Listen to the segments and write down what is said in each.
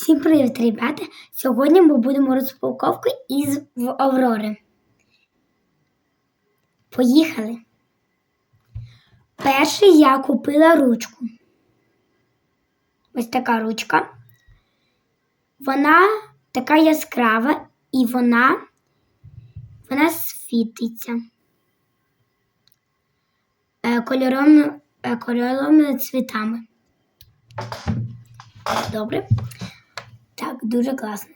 Всім привіт, ребята! Сьогодні ми будемо розпаковку із Аврори. Поїхали. Перше я купила ручку. Ось така ручка. Вона така яскрава і вона, вона світиться е, кольором, е, кольоровими цвітами. Добре. Так, дуже класно.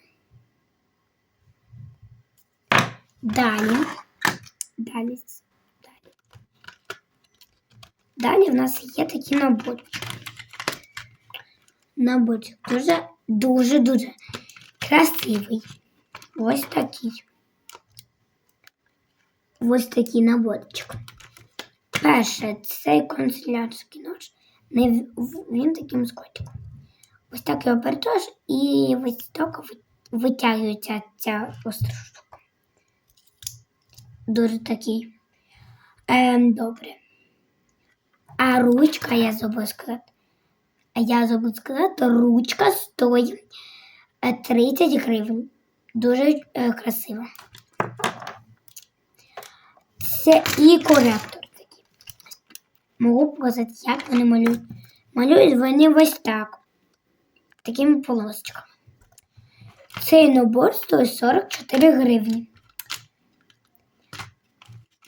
Далі. Далі. Далі. Далі в нас є такі наборчики. Наборчик дуже, дуже, дуже красивий. Ось такий. Ось такий наборчик. Перше, цей канцелярський нож. Не в- Він таким з котиком. Ось так його перетож і ось так ви- витягується ця остра штука. Дуже такий. Ем, добре. А ручка, я забула сказати. Я забула сказати, ручка стоїть е, 30 гривень. Дуже е, красиво. Це і коректор такий. Можу показати, як вони малюють. Малюють вони ось так такими полосочками. Цей набор стоїть 44 гривні.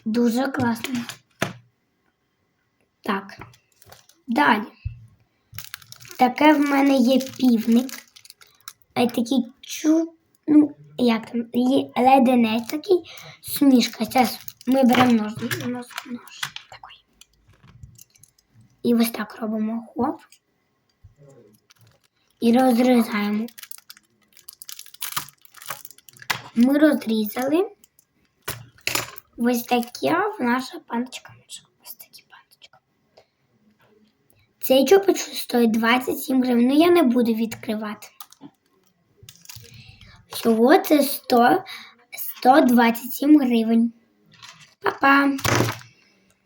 Дуже класно. Так. Далі. Таке в мене є півник. А такий чу, ну, як там, леденець такий, смішка. Зараз ми беремо нож, нож, нож такий. І ось так робимо хоп і розрізаємо. Ми розрізали. Ось така наша панточка. Ось такі панточка. Цей чопич стоїть 27 гривень. Ну я не буду відкривати. Всього це 100, 127 гривень. Па-па!